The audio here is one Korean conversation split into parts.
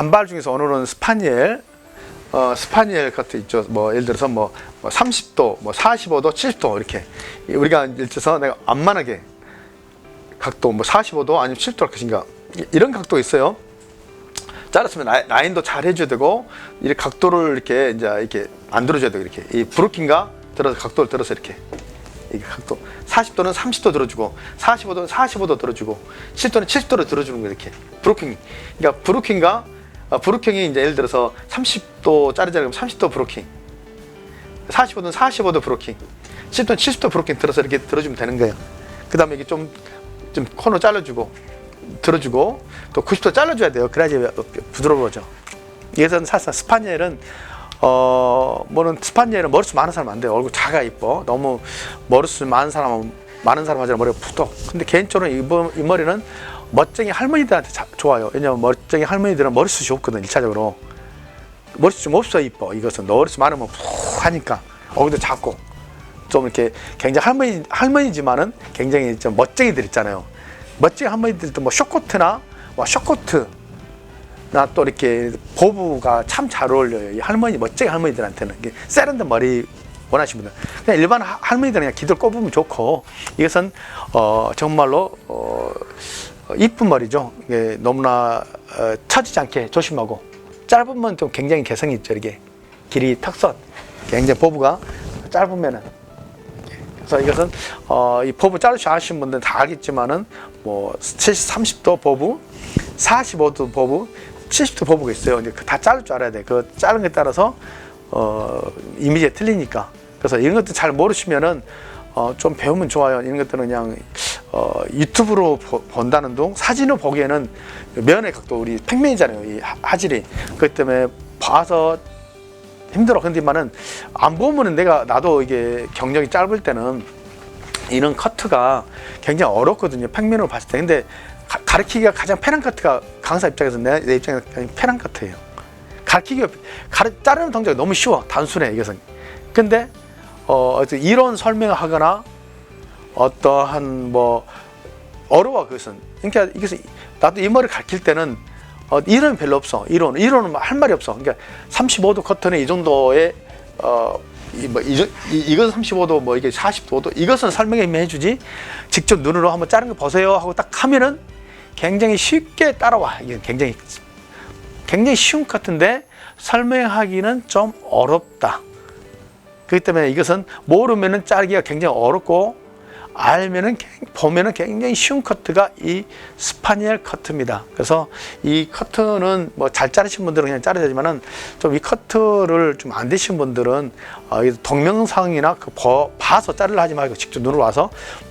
단발 중에서 오늘은 스파니엘 어, 스파니엘 커트 있죠. 뭐 예를 들어서 뭐, 뭐 30도, 뭐 45도, 70도 이렇게. 우리가 예를 들어서 내가 안만하게 각도 뭐 45도 아니면 70도 것인가 이런 각도 있어요. 잘랐으면 라인- 라인 도 잘 해줘야 되고 이렇게 각도를 이렇게 이제 이렇게 만들어줘야 되고 이렇게. 이 브루킹가 들어서 각도를 들어서 이렇게. 이게 각도. 40도는 30도 들어주고 45도는 45도 들어주고 70도는 70도를 들어주는 거 이렇게. 브루킹. 그러니까 브루킹과 어, 브루킹이 이제 예를 들어서 30도 자르자면 30도 브루킹 45도는 45도 브로킹, 70도는 70도 브로킹 들어서 이렇게 들어주면 되는 거예요. 그 다음에 이게 좀, 좀 코너 잘라주고, 들어주고, 또 90도 잘라줘야 돼요. 그래야지 부드러워져. 이것은 사실 스파니엘은, 어, 뭐는 스파니엘은 머리숱 많은 사람 안 돼요. 얼굴 작아 이뻐. 너무 머리숱 많은 사람은, 많은 사람 하자 머리가 푸덕. 근데 개인적으로 이, 머- 이 머리는 멋쟁이 할머니들한테 자- 좋아요. 왜냐면 멋쟁이 할머니들은 머리숱이 없거든, 일차적으로. 머리숱 좀 없어 이뻐. 이것은 머리숱 많으면 푹 하니까. 얼굴도 작고 좀 이렇게 굉장히 할머니 할머니지만은 굉장히 좀 멋쟁이들 있잖아요. 멋쟁이 할머니들도 뭐 쇼코트나 뭐 쇼코트 나또 이렇게 보부가 참 잘 어울려요. 이 할머니 멋쟁이 할머니들한테는. 세련된 머리 원하시는 분들. 그냥 일반 하- 할머니들은 그냥 기들 꼽으면 좋고. 이것은 어 정말로 어 어, 이쁜 머리죠. 이게 너무나 어, 처지지 않게 조심하고 짧으면 좀 굉장히 개성이 있죠. 이게 길이 턱선 굉장히 보부가 짧으면은 그래서 이것은 어, 이 보부 자르시 아시는 분들은 다 알겠지만은 뭐 70, 30도 보부, 45도 보부, 70도 보부가 있어요. 근데 그다 자를 줄 알아야 돼. 그 자른 게 따라서 어, 이미지가 틀리니까. 그래서 이런 것도 잘 모르시면은 어, 좀 배우면 좋아요. 이런 것들은 그냥 어, 유튜브로 보- 본다는 둥 사진으로 보기에는 면의 각도 우리 팩맨이잖아요. 이 하- 화질이 그렇기 때문에 봐서 힘들어. 근데만은 안 보면은 내가 나도 이게 경력이 짧을 때는 이런 커트가 굉장히 어렵거든요. 평면으로 봤을 때. 근데 가, 가르치기가 가장 편한 커트가 강사 입장에서 내, 내 입장에서 가장 편한 커트예요. 가르치기가 가르 자르는 동작이 너무 쉬워. 단순해 이것은. 근데 어 이론 설명을 하거나 어떠한 뭐 어려워 그것은. 그러니까 이것은 나도 이 머리 가르칠 때는 어, 이론은 별로 없어. 이론 이론은 할 말이 없어. 그러니까 35도 커트는 이 정도의 어, 이, 뭐, 이, 이, 이것은 35도, 뭐, 이게 40도도, 이것은 설명해 주지. 직접 눈으로 한번 자른 거 보세요 하고 딱 하면은 굉장히 쉽게 따라와. 이게 굉장히, 굉장히 쉬운 커트인데 설명하기는 좀 어렵다. 그렇기 때문에 이것은 모르면은 자르기가 굉장히 어렵고 알면은 굉- 보면은 굉장히 쉬운 커트가 이 스파니엘 커트입니다. 그래서 이 커트는 뭐 잘 자르신 분들은 그냥 자르야 되지만은 좀 이 커트를 좀 안 되신 분들은 어, 이 동영상이나 그 버- 봐서 자르려 하지 말고 직접 눈으로 와서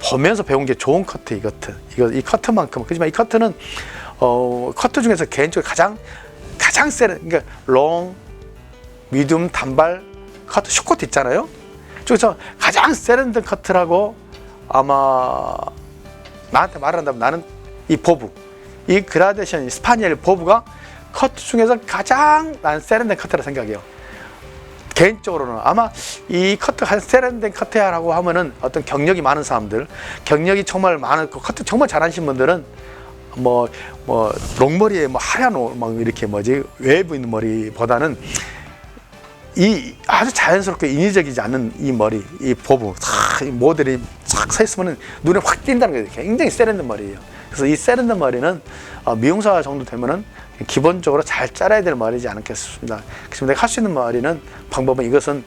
보면서 배운 게 좋은 커트 이 커트. 이거 이 커트만큼 그렇지만 이 커트는 어 커트 중에서 개인적으로 가장 가장 세는 그러니까 롱 미디움 단발 커트 쇼커트 있잖아요. 그래서 가장 세련된 커트라고 아마 나한테 말한다면 나는 이 보부, 이 그라데이션, 이 스파니엘 보부가 커트 중에서 가장 난 세련된 커트라 생각해요. 개인적으로는 아마 이 커트 한 세련된 커트야라고 하면은 어떤 경력이 많은 사람들, 경력이 정말 많은 그 커트 정말 잘하신 분들은 뭐뭐 롱머리에 뭐 하얀 옷, 막 이렇게 뭐지 웨이브 있는 머리보다는 이 아주 자연스럽게 인위적이지 않은 이 머리, 이 보부, 탁, 이 모델이 쫙서 있으면 눈에 확 띈다는 거예요. 굉장히 세련된 머리예요. 그래서 이 세련된 머리는 어, 미용사 정도 되면은 기본적으로 잘 자라야 될 머리지 않겠습니다. 그래서 내가 할 수 있는 머리는 방법은 이것은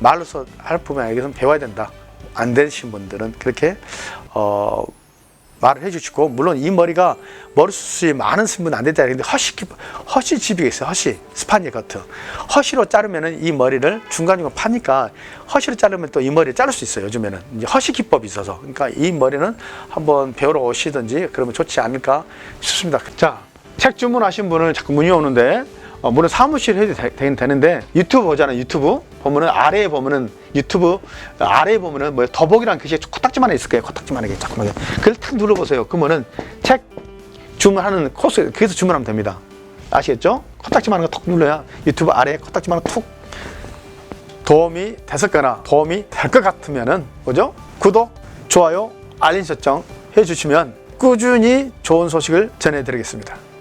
말로서 할 뿐만 아니라 이것은 배워야 된다. 안 되신 분들은 그렇게 어, 말을 해주시고 물론 이 머리가 머리숱이 많은 분은 안 된다. 허시 기- 허시 집이 있어요. 허시 스파니엘 커트. 허시로 자르면은 이 머리를 중간중간 파니까 허시로 자르면 또 이 머리를 자를 수 있어요 요즘에는. 이제 허시 기법이 있어서. 그러니까 이 머리는 한번 배우러 오시든지 그러면 좋지 않을까 싶습니다. 자 책 주문하신 분은 자꾸 문의 오는데 어, 물론 사무실 해도 되, 되, 되는데 유튜브 보잖아요 유튜브 보면은 아래에 보면은 유튜브 아래에 보면은 뭐 더보기란 글씨 코딱지만 있을 거예요 코딱지만하게 조그맣게 그걸 탁 눌러보세요 그러면은 책 주문하는 코스 거기서 주문하면 됩니다 아시겠죠? 코딱지만한 거톡 눌러야 유튜브 아래에 코딱지만한 툭 도움이 됐었거나 도움이 될 것 같으면은 뭐죠? 구독, 좋아요, 알림 설정 해주시면 꾸준히 좋은 소식을 전해드리겠습니다.